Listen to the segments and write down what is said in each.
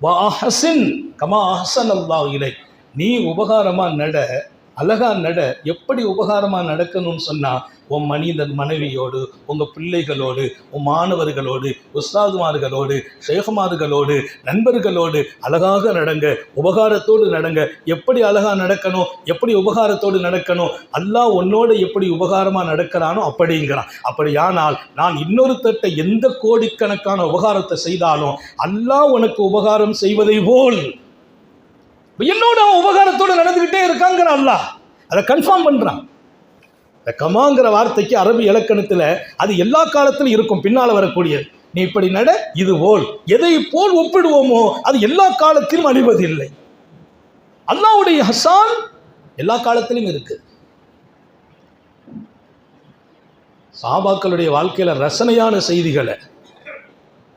வா அஹசின் கமா அஹசன் அல்லாஹ் இலை நீ உபகாரமாக நட அழகா நட எப்படி உபகாரமாக நடக்கணும்னு சொன்னால் உன் மனிதன் மனைவியோடு உங்கள் பிள்ளைகளோடு உன் மாணவர்களோடு உஸ்தாதுமார்களோடு ஷேகுமார்களோடு நண்பர்களோடு அழகாக நடங்க உபகாரத்தோடு நடங்க. எப்படி அழகா நடக்கணும் எப்படி உபகாரத்தோடு நடக்கணும் அல்லாஹ் உன்னோட எப்படி உபகாரமாக நடக்கிறானோ அப்படிங்கிறான். அப்படியானால் நான் இன்னொருத்தட்ட எந்த கோடிக்கணக்கான உபகாரத்தை செய்தாலும் அல்லாஹ் உனக்கு உபகாரம் செய்வதை போல் என்னோட உபகாரத்தோடு இருக்காங்கிற அல்லாஹ். அதை கன்ஃபார்ம் பண்ணுறான் இந்த கமாங்கிற வார்த்தைக்கு அரபு இலக்கணத்தில் அது எல்லா காலத்திலும் இருக்கும் பின்னால் வரக்கூடியது. நீ இப்படி நட இது போல் எதை போல் ஒப்பிடுவோமோ அது எல்லா காலத்திலும் அழிவதில்லை அல்லாவுடைய ஹசான் எல்லா காலத்திலும் இருக்கு. சாபாக்களுடைய வாழ்க்கையில் ரசனையான செய்திகளை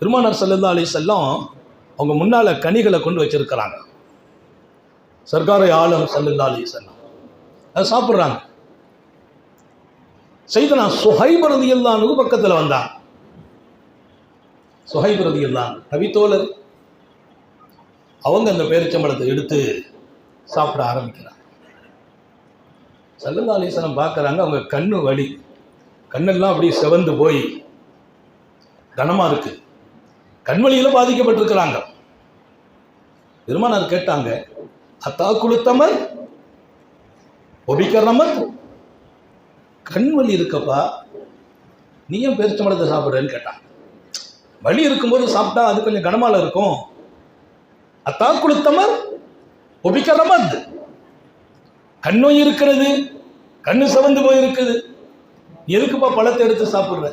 பெருமானார் சல்லல்லா அலி செல்லம் அவங்க முன்னால் கனிகளை கொண்டு வச்சிருக்கிறாங்க. சர்க்காரை ஆலம் சல்லல்லா அலி செல்லம் அதை சாப்பிட்றாங்க. செய்தனா சுஹைபரதி எல்லான்னு பக்கத்தில் வந்தான். சுஹைபரதி இல்லான் ரவித்தோழர் அவங்க அந்த பேரிச்சம்பழத்தை எடுத்து சாப்பிட ஆரம்பிக்கிறாங்க. சல்லல்லா அலிஸ்லாம் பார்க்குறாங்க அவங்க கண்ணு வலி. கண்ணெல்லாம் அப்படியே செவந்து போய் கனமாக இருக்கு. கண்வழியில் பாதிக்கப்பட்டிருக்கிறாங்க. பெருமானார் கேட்டாங்க அத்தா குளுத்தமர் கண் வலி இருக்கப்பா. நீ ஏன் பேரிச்சம்பழத்தை சாப்பிட்றேன்னு கேட்டான் வலி இருக்கும்போது சாப்பிட்டா அது கொஞ்சம் கனமால இருக்கும். அத்தா குளுத்தமர் ஒபிக்கரமத் கண்ணோய் இருக்கிறது கண்ணு சிவந்து போயிருக்குது. எதுக்குப்பா பழத்தை எடுத்து சாப்பிட்ற?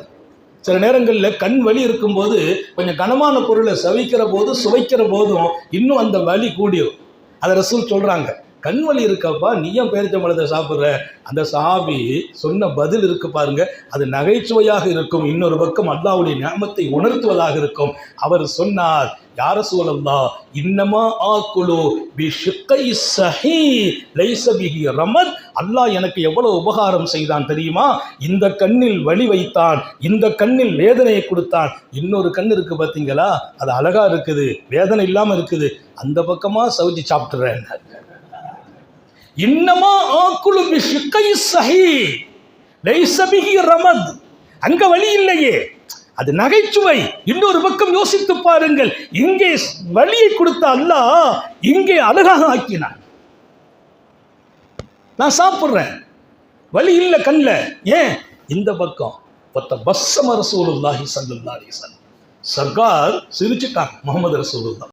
சில நேரங்களில் கண் வலி இருக்கும்போது கொஞ்சம் கனமான பொருளை சவிக்கிற போது சுவைக்கிற போதும் இன்னும் அந்த வலி கூடிரும். அதை ரசூல் சொல்கிறாங்க கண் வழி இருக்கப்பா நீ ஏன் பேரிச்சம்பழத்தை சாப்பிட்ற? அந்த சாபி சொன்ன பதில் இருக்கு பாருங்க. அது நகைச்சுவையாக இருக்கும். இன்னொரு பக்கம் அல்லாவுடைய ஞாபகத்தை உணர்த்துவதாக இருக்கும். அவர் சொன்னார் யார சூழல்லா இன்னமா ஆக்குழு பி ஷிக்கை சஹி லைசபிகி ரமத். அல்லாஹ் எனக்கு எவ்வளவு உபகாரம் செய்தான் தெரியுமா? இந்த கண்ணில் வழி வைத்தான் இந்த கண்ணில் வேதனையை கொடுத்தான். இன்னொரு கண் இருக்கு பார்த்தீங்களா அது அழகா இருக்குது வேதனை இல்லாமல் இருக்குது. அந்த பக்கமாக சவுஜி சாப்பிட்டுறேன் இன்னமா ஆக்குலு பி சஹி. லைச ரமத். அங்க வழி இல்லையே. அது நகைச்சுவை. இன்னொரு பக்கம் யோசித்து பாருங்கள். இங்கே வழியை கொடுத்த அல்லாஹ் இங்கே அழகாக ஆக்கினான். நான் சாப்பிட்றேன். வழி இல்லை கண்ணில் ஏன்? இந்த பக்கம். பத்த பஸ்ஸம ரசூலுல்லாஹி சல்லுல்லாஹி அலைஹி சர்க்கார் சிரிச்சுட்டாங்க முகமது ரசூலுல்லா